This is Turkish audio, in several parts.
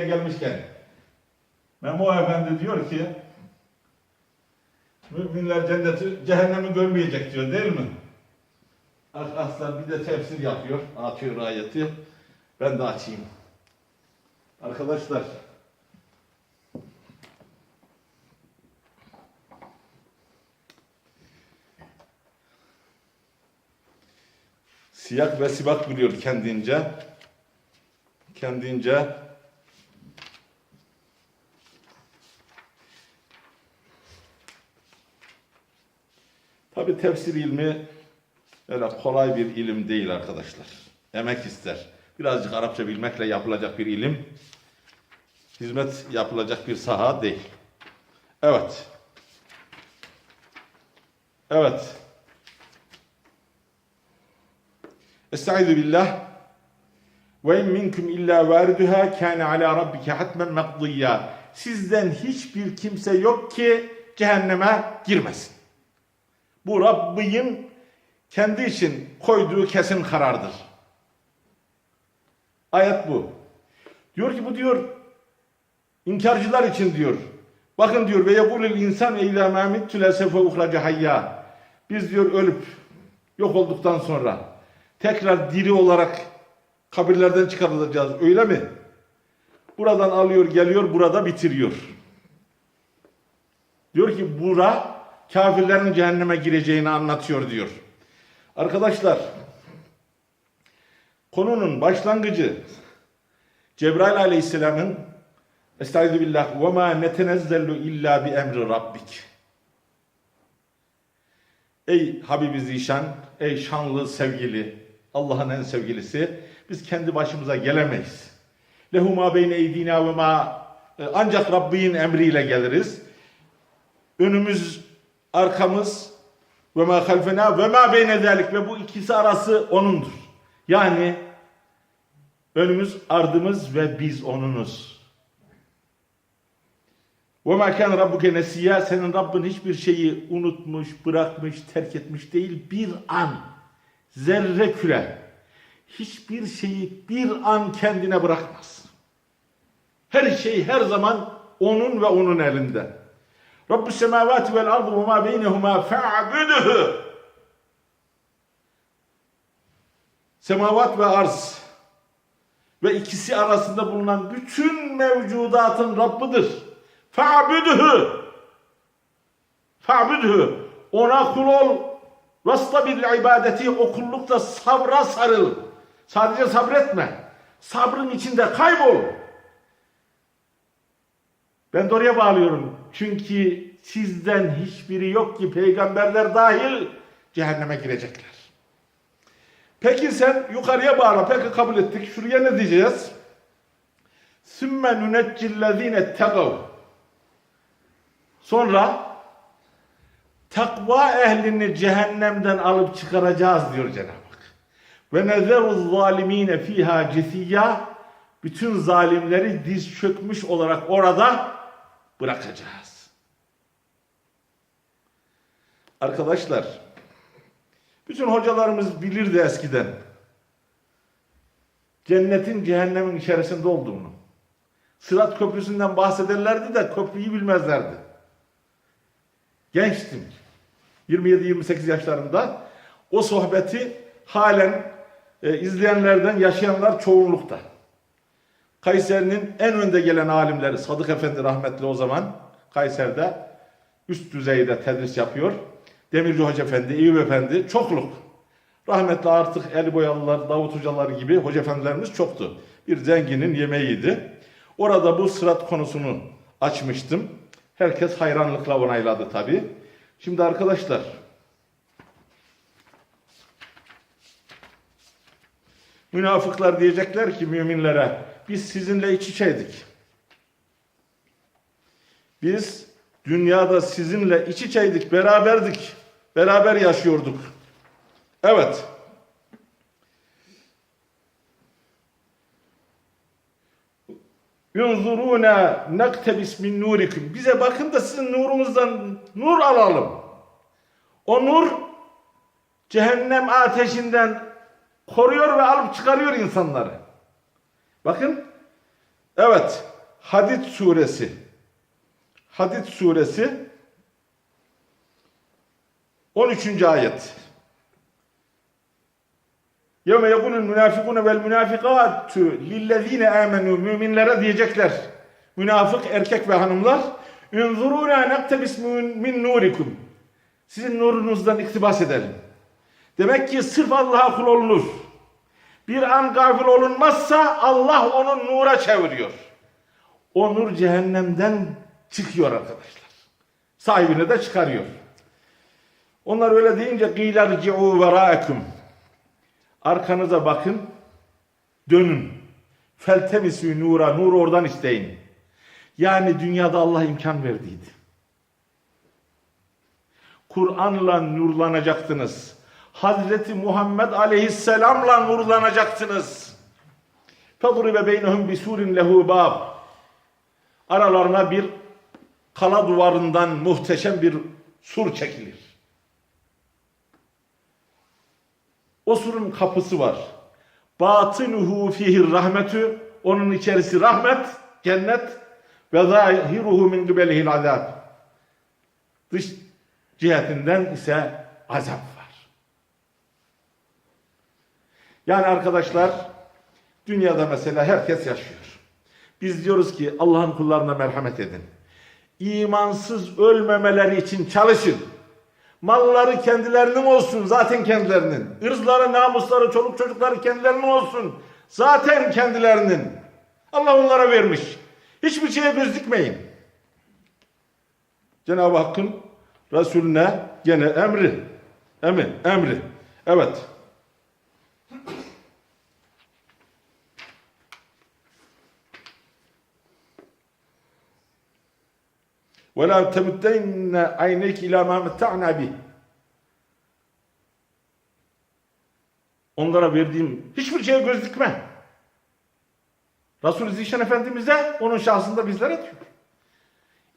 gelmişken Memo Efendi diyor ki müminler cenneti cehennemi görmeyecek diyor değil mi? Ah- Aslan bir de tefsir yapıyor. Atıyor ayeti. Ben de açayım. Arkadaşlar Siyak ve sibak biliyor kendince. Kendince Tabi tefsir ilmi öyle kolay bir ilim değil arkadaşlar. Emek ister. Birazcık Arapça bilmekle yapılacak bir ilim. Hizmet yapılacak bir saha değil. Evet. Evet. Estaizu billah. Ve in minkum illa variduha kana ala rabbike hatmen maqdiya. Sizden hiçbir kimse yok ki cehenneme girmesin. Bu Rabbin kendi için koyduğu kesin karardır. Ayet bu. Diyor ki bu diyor inkarcılar için diyor. Bakın diyor ve yekulil insan eylâ mâmittü lesefe uhraca hayya. Biz diyor ölüp yok olduktan sonra tekrar diri olarak kabirlerden çıkarılacağız öyle mi? Buradan alıyor geliyor burada bitiriyor. Diyor ki bura kafirlerin cehenneme gireceğini anlatıyor diyor. Arkadaşlar konunun başlangıcı Cebrail aleyhisselamın Estaizu billah ve ma netenezzellu illa bi emri rabbik. Ey Habibi Zişan, ey şanlı sevgili, Allah'ın en sevgilisi, biz kendi başımıza gelemeyiz. Lehu ma beyne eydina ve ma e, ancak Rabbin emriyle geliriz. Önümüz, arkamız ve ma halfena ve ma beyne zalik ve bu ikisi arası onundur. Yani önümüz, ardımız ve biz onunuz. Ve ma kan rabbuke nesiya senin Rabbin hiçbir şeyi unutmuş, bırakmış, terk etmiş değil. Bir an zerre küre hiçbir şeyi bir an kendine bırakmaz. Her şey her zaman onun ve onun elinde. Rabbus semavati vel ardı ve ma beynehuma fa'buduhu. Semavat ve arz ve ikisi arasında bulunan bütün mevcudatın Rabbidir. Fa'buduhu. Fa'buduhu. Ona kul ol. Vasta bir ibadeti o kullukta sabra sarıl. Sadece sabretme. Sabrın içinde kaybol. Ben de oraya bağlıyorum. Çünkü sizden hiçbiri yok ki peygamberler dahil cehenneme girecekler. Peki sen yukarıya bağla. Peki kabul ettik. Şuraya ne diyeceğiz? Sümme nuneccillezine tegav. Sonra takva ehlini cehennemden alıp çıkaracağız diyor Cenab-ı Hak. Ve nezeru zalimine fiha cisiyya. Bütün zalimleri diz çökmüş olarak orada bırakacağız. Arkadaşlar, bütün hocalarımız bilirdi eskiden. Cennetin cehennemin içerisinde olduğunu. Sırat köprüsünden bahsederlerdi de köprüyü bilmezlerdi. Gençtim. 27-28 yaşlarında. O sohbeti halen e, izleyenlerden yaşayanlar çoğunlukta. Kayseri'nin en önde gelen alimleri Sadık Efendi rahmetli o zaman Kayseri'de üst düzeyde tedris yapıyor. Demirci Hoca Efendi, Eyüp Efendi çokluk. Rahmetli artık el boyalılar, Davut Hocalar gibi hoca efendilerimiz çoktu. Bir zenginin yemeğiydi. Orada bu sırat konusunu açmıştım. Herkes hayranlıkla onayladı tabi. Şimdi arkadaşlar münafıklar diyecekler ki müminlere biz sizinle iç içeydik. Biz dünyada sizinle iç içeydik, beraberdik. Beraber yaşıyorduk. Evet. Yunzuruna naktebis min nurikum. Bize bakın da sizin nurunuzdan nur alalım. O nur cehennem ateşinden koruyor ve alıp çıkarıyor insanları. Bakın Evet. Hadid suresi. Hadid suresi 13. ayet. Yevme yekulul münafikune vel münafikatü lillezine amenu müminlere diyecekler. Münafık erkek ve hanımlar. Ünzuruna nektebis min nurikum. Sizin nurunuzdan iktibas edelim. Demek ki sırf Allah'a kul olunur. Bir an gafil olunmazsa Allah onu nura çeviriyor. O nur cehennemden çıkıyor arkadaşlar. Sahibini de çıkarıyor. Onlar öyle deyince gîlerci'û verâekum. Arkanıza bakın, dönün. Feltemisü nura, nur oradan isteyin. Yani dünyada Allah imkan verdiydi. Kur'an'la nurlanacaktınız. Hazreti Muhammed aleyhisselamla nurlanacaksınız. Fadribe beynehum bisurin lehu bab. Aralarına bir kala duvarından muhteşem bir sur çekilir. O surun kapısı var. Batinuhu fihir rahmetü. Onun içerisi rahmet, cennet ve zahiruhu min gıbelihil azab. Dış cihetinden ise azap. Yani arkadaşlar dünyada mesela herkes yaşıyor. Biz diyoruz ki Allah'ın kullarına merhamet edin. İmansız ölmemeleri için çalışın. Malları kendilerinin olsun zaten kendilerinin. Irzları, namusları, çoluk çocukları kendilerinin olsun. Zaten kendilerinin. Allah onlara vermiş. Hiçbir şeye göz dikmeyin. Cenab-ı Hakk'ın Resulüne gene emri. Emri, emri. Evet. وَلَا تَمُدَّيْنَ عَيْنَيْكِ اِلَى مَا مَتَّعْنَا بِهِ Onlara verdiğim hiçbir şeye göz dikme. Resul-i Zişan Efendimiz'e onun şahsında bizlere diyor.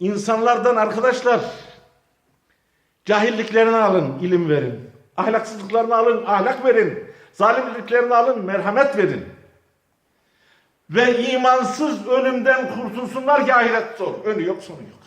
İnsanlardan arkadaşlar cahilliklerini alın, ilim verin. Ahlaksızlıklarını alın, ahlak verin. Zalimliklerini alın, merhamet verin. Ve imansız ölümden kurtulsunlar ki ahiret zor. Önü yok, sonu yok.